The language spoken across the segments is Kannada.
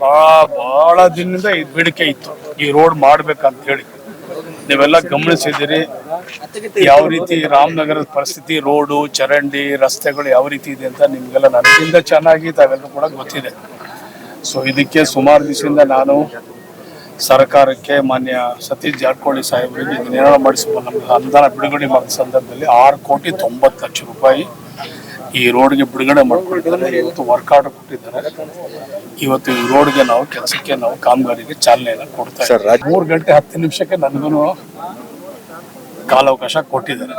ಬಹಳ ಬಹಳ ದಿನದಿಂದ ಇದು ಬೇಡಿಕೆ ಇತ್ತು. ಈ ರೋಡ್ ಮಾಡ್ಬೇಕಂತ ಹೇಳಿ. ನೀವೆಲ್ಲ ಗಮನಿಸಿದಿರಿ ಯಾವ ರೀತಿ ರಾಮನಗರದ ಪರಿಸ್ಥಿತಿ ರೋಡು ಚರಂಡಿ, ರಸ್ತೆಗಳು ಯಾವ ರೀತಿ ಇದೆ ಅಂತ ನಿಮ್ಗೆಲ್ಲ ನನಗಿಂತ ಚೆನ್ನಾಗಿ ತಾವೆಲ್ಲರೂ ಕೂಡ ಗೊತ್ತಿದೆ. ಸೊ ಇದಕ್ಕೆ ಸುಮಾರು ದಿವಸದಿಂದ ನಾನು ಸರ್ಕಾರಕ್ಕೆ ಮಾನ್ಯ ಸತೀಶ್ ಜಾರಕಿಹೊಳಿ ಸಾಹೇಬರಿಗೆ ನಿರ್ಣಯ ಮಾಡಿಸಬಹುದು ನಮ್ಗೆ ಅನುದಾನ ಬಿಡುಗಡೆ ಮಾಡಿದ ಸಂದರ್ಭದಲ್ಲಿ ಆರು ಕೋಟಿ ತೊಂಬತ್ತು ಲಕ್ಷ ರೂಪಾಯಿ ಈ ರೋಡ್ಗೆ ಬಿಡುಗಡೆ ಮಾಡ್ಕೊಂಡಿದ್ದಾರೆ ಇವತ್ತು ವರ್ಕ್ ಆರ್ಡರ್ ಕೊಟ್ಟಿದ್ದಾರೆ. ಇವತ್ತು ಈ ರೋಡ್ಗೆ ನಾವು ಕೆಲಸಕ್ಕೆ ನಾವು ಕಾಮಗಾರಿಗೆ ಚಾಲನೆಯನ್ನು ಕೊಡ್ತಾ ಮೂರು ಗಂಟೆ ಹತ್ತು ನಿಮಿಷಕ್ಕೆ ನನಗೂ ಕಾಲಾವಕಾಶ ಕೊಟ್ಟಿದ್ದಾರೆ.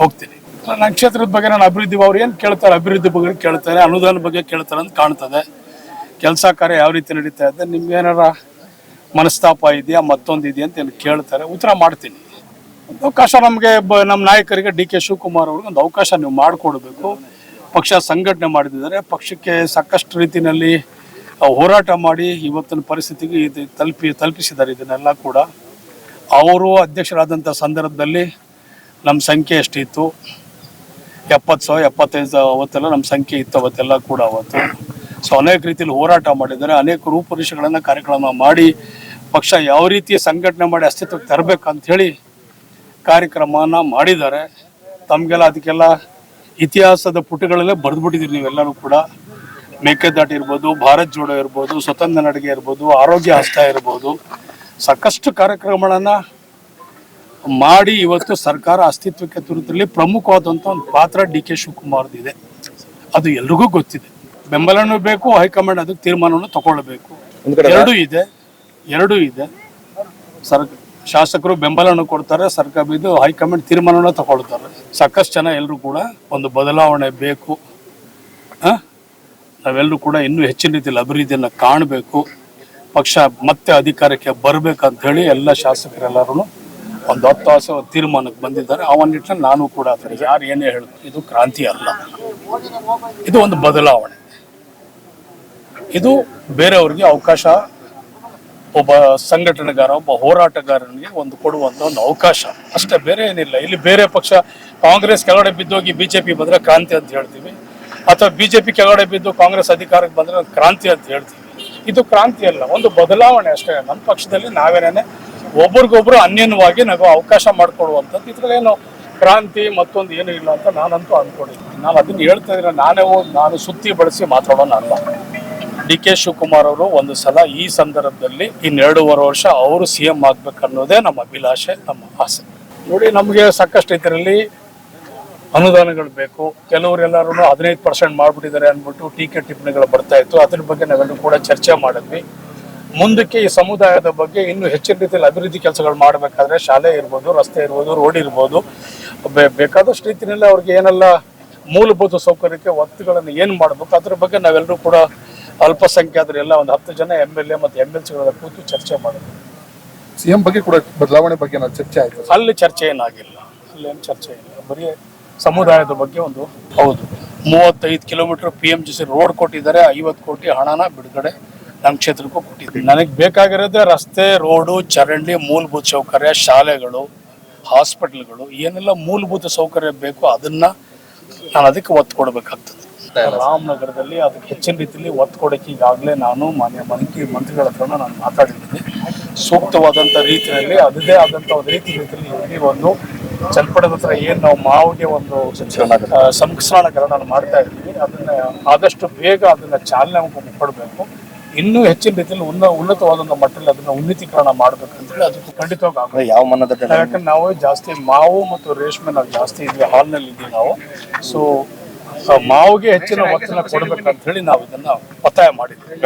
ಹೋಗ್ತೀನಿ. ನನ್ನ ಕ್ಷೇತ್ರದ ಬಗ್ಗೆ ನಾನು ಅಭಿವೃದ್ಧಿ ಅವ್ರು ಏನು ಕೇಳ್ತಾರೆ ಅಭಿವೃದ್ಧಿ ಬಗ್ಗೆ ಕೇಳ್ತಾರೆ ಅನುದಾನ ಬಗ್ಗೆ ಕೇಳ್ತಾರೆ ಅಂತ ಕಾಣ್ತದೆ. ಕೆಲಸ ಕಾರ್ಯ ಯಾವ ರೀತಿ ನಡೀತಾ ಇದೆ ನಿಮ್ಗೆ ಏನಾರ ಮನಸ್ತಾಪ ಇದೆಯಾ ಮತ್ತೊಂದು ಇದೆಯಾ ಅಂತ ಏನು ಕೇಳ್ತಾರೆ ಉತ್ತರ ಮಾಡ್ತೀನಿ. ಒಂದು ಅವಕಾಶ ನಮಗೆ ನಮ್ಮ ನಾಯಕರಿಗೆ ಡಿ ಕೆ ಶಿವಕುಮಾರ್ ಅವ್ರಿಗೆ ಒಂದು ಅವಕಾಶ ನೀವು ಮಾಡಿಕೊಡ್ಬೇಕು. ಪಕ್ಷ ಸಂಘಟನೆ ಮಾಡಿದ್ದಾರೆ. ಪಕ್ಷಕ್ಕೆ ಸಾಕಷ್ಟು ರೀತಿಯಲ್ಲಿ ಹೋರಾಟ ಮಾಡಿ ಇವತ್ತಿನ ಪರಿಸ್ಥಿತಿಗೆ ಇದು ತಲುಪಿ, ತಲುಪಿಸಿದ್ದಾರೆ ಇದನ್ನೆಲ್ಲ ಕೂಡ. ಅವರು ಅಧ್ಯಕ್ಷರಾದಂಥ ಸಂದರ್ಭದಲ್ಲಿ ನಮ್ಮ ಸಂಖ್ಯೆ ಎಷ್ಟಿತ್ತು? ಎಪ್ಪತ್ತು ಸಾವಿರ, ಎಪ್ಪತ್ತೈದು ಅವತ್ತೆಲ್ಲ ನಮ್ಮ ಸಂಖ್ಯೆ ಇತ್ತು, ಅವತ್ತೆಲ್ಲ ಕೂಡ ಅವತ್ತು. ಸೊ ಅನೇಕ ರೀತಿಯಲ್ಲಿ ಹೋರಾಟ ಮಾಡಿದ್ದಾರೆ. ಅನೇಕ ರೂಪುರೇಷೆಗಳನ್ನು ಕಾರ್ಯಕ್ರಮ ಮಾಡಿ, ಪಕ್ಷ ಯಾವ ರೀತಿ ಸಂಘಟನೆ ಮಾಡಿ ಅಸ್ತಿತ್ವಕ್ಕೆ ತರಬೇಕಂತ ಹೇಳಿ ಕಾರ್ಯಕ್ರಮನ ಮಾಡಿದ್ದಾರೆ. ತಮಗೆಲ್ಲ ಅದಕ್ಕೆಲ್ಲ ಇತಿಹಾಸದ ಪುಟಗಳಲ್ಲೇ ಬರೆದ್ಬಿಟ್ಟಿದ್ದೀರಿ ನೀವೆಲ್ಲರೂ ಕೂಡ. ಮೇಕೆದಾಟು ಇರ್ಬೋದು ಭಾರತ್ ಜೋಡೋ ಇರ್ಬೋದು ಸ್ವತಂತ್ರ ನಡಿಗೆ ಇರ್ಬೋದು ಆರೋಗ್ಯ ಹಸ್ತ ಇರ್ಬೋದು. ಸಾಕಷ್ಟು ಕಾರ್ಯಕ್ರಮಗಳನ್ನು ಮಾಡಿ ಇವತ್ತು ಸರ್ಕಾರ ಅಸ್ತಿತ್ವಕ್ಕೆ ತರುತ್ತಲ್ಲಿ ಪ್ರಮುಖವಾದಂಥ ಒಂದು ಪಾತ್ರ ಡಿ ಕೆ ಶಿವಕುಮಾರ್ದಿದೆ. ಅದು ಎಲ್ರಿಗೂ ಗೊತ್ತಿದೆ. ಬೆಂಬಲನೂ ಬೇಕು ಹೈಕಮಾಂಡ್ ಅದಕ್ಕೆ ತೀರ್ಮಾನವನ್ನು ತಗೊಳ್ಬೇಕು. ಎರಡೂ ಇದೆ ಎರಡೂ ಇದೆ. ಸರ್ ಶಾಸಕರು ಬೆಂಬಲವನ್ನು ಕೊಡ್ತಾರೆ, ಸರ್ಕಾರ ಇದು ಹೈಕಮಾಂಡ್ ತೀರ್ಮಾನವನ್ನು ತಗೊಳ್ತಾರೆ. ಸಾಕಷ್ಟು ಜನ ಎಲ್ಲರೂ ಕೂಡ ಒಂದು ಬದಲಾವಣೆ ಬೇಕು? ನಾವೆಲ್ಲರೂ ಕೂಡ ಇನ್ನೂ ಹೆಚ್ಚಿನ ರೀತಿಯಲ್ಲಿ ಅಭಿವೃದ್ಧಿಯನ್ನು ಕಾಣಬೇಕು. ಪಕ್ಷ ಮತ್ತೆ ಅಧಿಕಾರಕ್ಕೆ ಬರಬೇಕಂತ ಹೇಳಿ ಎಲ್ಲ ಶಾಸಕರೆಲ್ಲರೂ ಒಂದು ಹತ್ತು ಹತ್ತಾಸ ತೀರ್ಮಾನಕ್ಕೆ ಬಂದಿದ್ದಾರೆ. ಆ ನಾನು ಕೂಡ ಯಾರು ಏನೇ ಹೇಳಿದ್ರು ಇದು ಕ್ರಾಂತಿ ಅಲ್ಲ. ಇದು ಒಂದು ಬದಲಾವಣೆ. ಇದು ಬೇರೆಯವ್ರಿಗೆ ಅವಕಾಶ ಒಬ್ಬ ಸಂಘಟನೆಗಾರ, ಒಬ್ಬ ಹೋರಾಟಗಾರನಿಗೆ ಒಂದು ಕೊಡುವಂತ ಒಂದು ಅವಕಾಶ. ಅಷ್ಟೇ ಬೇರೆ ಏನಿಲ್ಲ. ಇಲ್ಲಿ ಬೇರೆ ಪಕ್ಷ, ಕಾಂಗ್ರೆಸ್ ಕೆಳಗಡೆ ಬಿದ್ದೋಗಿ ಬಿಜೆಪಿ ಬಂದರೆ ಕ್ರಾಂತಿ ಅಂತ ಹೇಳ್ತೀವಿ. ಅಥವಾ ಬಿಜೆಪಿ ಕೆಳಗಡೆ ಬಿದ್ದು ಕಾಂಗ್ರೆಸ್ ಅಧಿಕಾರಕ್ಕೆ ಬಂದ್ರೆ ಕ್ರಾಂತಿ ಅಂತ ಹೇಳ್ತೀವಿ. ಇದು ಕ್ರಾಂತಿ ಅಲ್ಲ, ಒಂದು ಬದಲಾವಣೆ ಅಷ್ಟೇ. ನಮ್ಮ ಪಕ್ಷದಲ್ಲಿ ನಾವೇನೇ ಒಬ್ರಿಗೊಬ್ರು ಅನ್ಯನವಾಗಿ ನಾವು ಅವಕಾಶ ಮಾಡಿಕೊಡುವಂಥದ್ದು. ಇದ್ರಲ್ಲೇನು ಕ್ರಾಂತಿ ಮತ್ತೊಂದು ಏನೂ ಇಲ್ಲ ಅಂತ ನಾನಂತೂ ಅಂದ್ಕೊಂಡಿದ್ದೀನಿ ನಾನು ಅದನ್ನು ಹೇಳ್ತಾ ಇದ್ದೀನಿ. ನಾನೇ ಹೋಗಿ, ನಾನು ಸುತ್ತಿ ಬಳಸಿ ಮಾತಾಡೋಣ ಅಲ್ಲ ಡಿ ಕೆ ಶಿವಕುಮಾರ್ ಅವರು ಒಂದು ಸಲ ಈ ಸಂದರ್ಭದಲ್ಲಿ ಇನ್ನೆರಡೂವರೆ ವರ್ಷ ಅವರು ಸಿ ಎಂ ಆಗ್ಬೇಕನ್ನೋದೇ ನಮ್ಮ ಅಭಿಲಾಷೆ, ನಮ್ಮ ಆಸೆ. ನೋಡಿ, ನಮಗೆ ಸಾಕಷ್ಟು ಇದರಲ್ಲಿ ಅನುದಾನಗಳು ಬೇಕು. ಕೆಲವರೆಲ್ಲರೂ ಹದಿನೈದು ಪರ್ಸೆಂಟ್ ಮಾಡಿಬಿಟ್ಟಿದ್ದಾರೆ ಅಂದ್ಬಿಟ್ಟು ಟೀಕೆ ಟಿಪ್ಪಣಿಗಳು ಬರ್ತಾ ಇತ್ತು. ಅದ್ರ ಬಗ್ಗೆ ನಾವೆಲ್ಲರೂ ಕೂಡ ಚರ್ಚೆ ಮಾಡಿದ್ವಿ. ಮುಂದಕ್ಕೆ ಈ ಸಮುದಾಯದ ಬಗ್ಗೆ ಇನ್ನೂ ಹೆಚ್ಚಿನ ರೀತಿಯಲ್ಲಿ ಅಭಿವೃದ್ಧಿ ಕೆಲಸಗಳು ಮಾಡಬೇಕಾದ್ರೆ ಶಾಲೆ ಇರ್ಬೋದು, ರಸ್ತೆ ಇರ್ಬೋದು, ರೋಡ್ ಇರ್ಬೋದು. ಬೇಕಾದಷ್ಟು ರೀತಿಯಲ್ಲಿ ಅವ್ರಿಗೆ ಏನೆಲ್ಲ ಮೂಲಭೂತ ಸೌಕರ್ಯಕ್ಕೆ ಒತ್ತುಗಳನ್ನು ಏನು ಮಾಡಬೇಕು, ಅದ್ರ ಬಗ್ಗೆ ನಾವೆಲ್ಲರೂ ಕೂಡ ಅಲ್ಪಸಂಖ್ಯಾತರು ಎಲ್ಲ ಒಂದು ಹತ್ತು ಜನ ಎಂ ಎಲ್ ಎ ಮತ್ತು ಎಂ ಎಲ್ ಸಿಗಳ ಕೂತು ಚರ್ಚೆ ಮಾಡಿದ್ವಿ ಸಿಎಂ ಬಗ್ಗೆ ಕೂಡ ಬದಲಾವಣೆ ಬಗ್ಗೆ ನಾವು ಚರ್ಚೆ ಆಯ್ತು ಅಲ್ಲಿ ಚರ್ಚೆ ಏನಾಗಿಲ್ಲ. ಅಲ್ಲೇನು ಚರ್ಚೆ ಇಲ್ಲ. ಬರೀ ಸಮುದಾಯದ ಬಗ್ಗೆ ಒಂದು ಹೌದು. ಮೂವತ್ತೈದು kilometre P M G C road ಕೊಟ್ಟಿದ್ದಾರೆ. ಐವತ್ತು ಕೋಟಿ ಹಣನ ಬಿಡುಗಡೆ ನಮ್ಮ ಕ್ಷೇತ್ರಕ್ಕೂ ಕೊಟ್ಟಿದ್ದಾರೆ. ನನಗೆ ಬೇಕಾಗಿರೋದೇ ರಸ್ತೆ ರೋಡು ಚರಂಡಿ ಮೂಲಭೂತ ಸೌಕರ್ಯ ಶಾಲೆಗಳು ಹಾಸ್ಪಿಟಲ್ಗಳು. ಏನೆಲ್ಲ ಮೂಲಭೂತ ಸೌಕರ್ಯ ಬೇಕೋ ಅದನ್ನು ನಾನು ಅದಕ್ಕೆ ಒತ್ತು ಕೊಡಬೇಕಾಗ್ತದೆ. ರಾಮನಗರದಲ್ಲಿ ಅದಕ್ಕೆ ಹೆಚ್ಚಿನ ರೀತಿಯಲ್ಲಿ ಒತ್ತು ಕೊಡಕ್ಕೆ ಈಗಾಗಲೇ ನಾನು ಮಾನ್ಯ ಮಂತ್ರಿ ಮಂತ್ರಿಗಳ ಹತ್ರ ನಾನು ಮಾತಾಡಿದ್ದೀನಿ. ಸೂಕ್ತವಾದಂಥ ರೀತಿಯಲ್ಲಿ ಅದೇ ಆದಂಥ ಒಂದು ರೀತಿ ರೀತಿಯಲ್ಲಿ ಇಲ್ಲಿ ಒಂದು ಚಲ್ಪಡದ ಹತ್ರ ಏನು ನಾವು ಮಾವಿಗೆ ಒಂದು ಸಂಸ್ಕರಣಗಳ ನಾನು ಮಾಡ್ತಾ ಇದ್ದೀನಿ. ಅದನ್ನು ಆದಷ್ಟು ಬೇಗ ಅದನ್ನ ಚಾಲನೆ ಕೊಡಬೇಕು ಇನ್ನೂ ಹೆಚ್ಚಿನ ರೀತಿಯಲ್ಲಿ ಉನ್ನ ಉನ್ನತವಾದಂಥ ಮಟ್ಟದಲ್ಲಿ ಅದನ್ನ ಉನ್ನತೀಕರಣ ಮಾಡ್ಬೇಕಂತೇಳಿ ಅದಕ್ಕೂ ಖಂಡಿತವಾಗಿ ಯಾವ ಮನ್ನದ ಯಾಕಂದ್ರೆ ನಾವು ಜಾಸ್ತಿ ಮಾವು ಮತ್ತು ರೇಷ್ಮೆ ನಾವು ಜಾಸ್ತಿ ಇದ್ವಿ ಹಾಲ್ನಲ್ಲಿ ಇದ್ವಿ ನಾವು. ಸೊ ಮಾವಿಗೆ ಹೆಚ್ಚಿನ ಒತ್ತನ್ನು ಕೊಡಬೇಕಂತ ಹೇಳಿ ನಾವು ಇದನ್ನ ಒತ್ತಾಯ ಮಾಡಿದ್ವಿ.